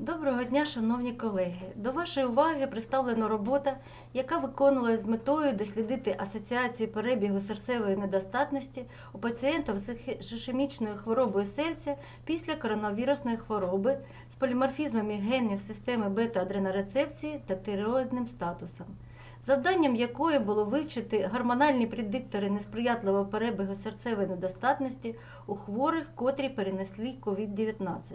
Доброго дня, шановні колеги. До вашої уваги представлена робота, яка виконувалась з метою дослідити асоціації перебігу серцевої недостатності у пацієнтів з ішемічною хворобою серця після коронавірусної хвороби з поліморфізмами генів системи бета-адренорецепції та тиреоїдним статусом. Завданням якої було вивчити гормональні предиктори несприятливого перебігу серцевої недостатності у хворих, котрі перенесли COVID-19.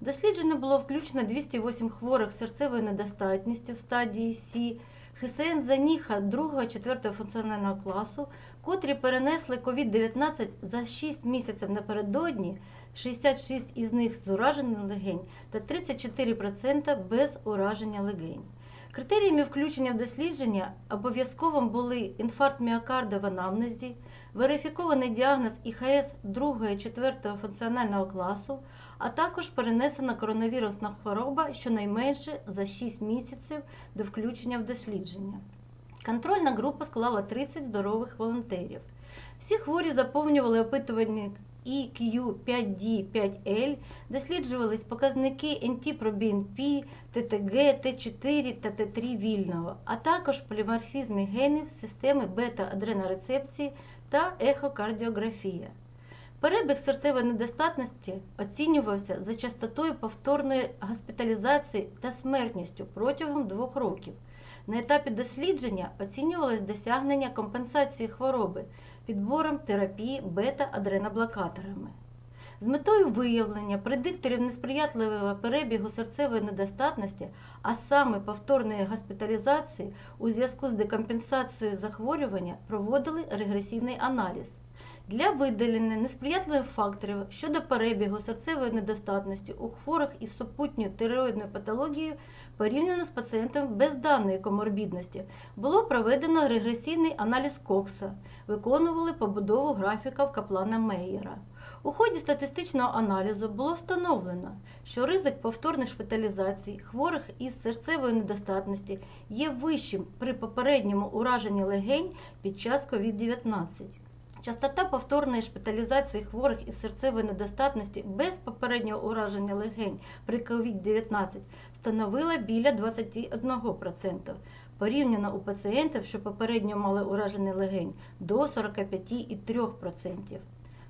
Дослідження було включено 208 хворих з серцевою недостатністю в стадії Сі, ХСН заніха 2-4 функціонального класу, котрі перенесли COVID-19 за 6 місяців напередодні, 66 із них з ураженням легень та 34% без ураження легень. Критеріями включення в дослідження обов'язковим були інфаркт міокарда в анамнезі, верифікований діагноз ІХС 2-4 функціонального класу, а також перенесена коронавірусна хвороба щонайменше за 6 місяців до включення в дослідження. Контрольна група склала 30 здорових волонтерів. Всі хворі заповнювали опитувальник EQ5D5L, досліджувались показники NT-proBNP, ТТГ, Т4 та Т3 вільного, а також поліморфізми генів системи бета-адренорецепції та ехокардіографія. Перебіг серцевої недостатності оцінювався за частотою повторної госпіталізації та смертністю протягом двох років. На етапі дослідження оцінювалось досягнення компенсації хвороби підбором терапії бета-адреноблокаторами. З метою виявлення предикторів несприятливого перебігу серцевої недостатності, а саме повторної госпіталізації у зв'язку з декомпенсацією захворювання, проводили регресійний аналіз. Для видалення несприятливих факторів щодо перебігу серцевої недостатності у хворих із супутньою тиреоїдною патологією порівняно з пацієнтом без даної коморбідності було проведено регресійний аналіз Кокса, виконували побудову графіка в Каплана Мейєра. У ході статистичного аналізу було встановлено, що ризик повторних шпиталізацій хворих із серцевою недостатності є вищим при попередньому ураженні легень під час COVID-19. Частота повторної шпиталізації хворих із серцевої недостатності без попереднього ураження легень при COVID-19 становила біля 21%, порівняно у пацієнтів, що попередньо мали ураження легень, до 45,3%.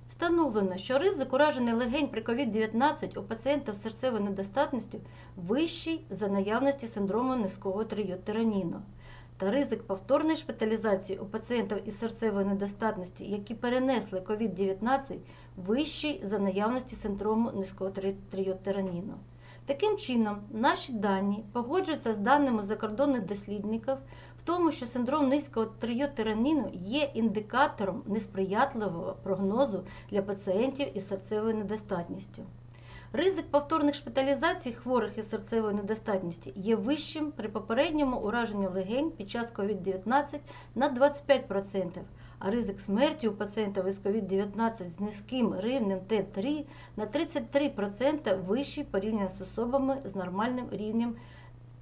Встановлено, що ризик ураження легень при COVID-19 у пацієнтів з серцевою недостатністю вищий за наявності синдрому низького трийодтироніну та ризик повторної шпиталізації у пацієнтів із серцевою недостатності, які перенесли COVID-19, вищий за наявності синдрому низького трийодтироніну. Таким чином, наші дані погоджуються з даними закордонних дослідників в тому, що синдром низького трийодтироніну є індикатором несприятливого прогнозу для пацієнтів із серцевою недостатністю. Ризик повторних шпиталізацій хворих із серцевої недостатністю є вищим при попередньому ураженні легень під час COVID-19 на 25%, а ризик смерті у пацієнтів із COVID-19 з низьким рівнем Т3 на 33% вищий порівняно з особами з нормальним рівнем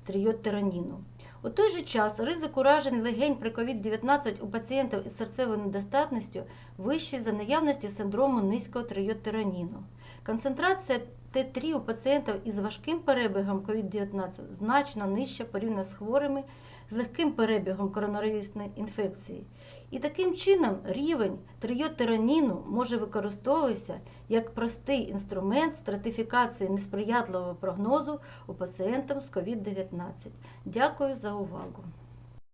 трийодтироніну. У той же час ризик уражень легень при COVID-19 у пацієнтів із серцевою недостатністю вищий за наявності синдрому низького трийодтироніну. Концентрація Т3 у пацієнтів із важким перебігом COVID-19 значно нижча порівняно з хворими з легким перебігом коронавірусної інфекції. І таким чином рівень тріотираніну може використовуватися як простий інструмент стратифікації несприятливого прогнозу у пацієнтам з COVID-19. Дякую за увагу.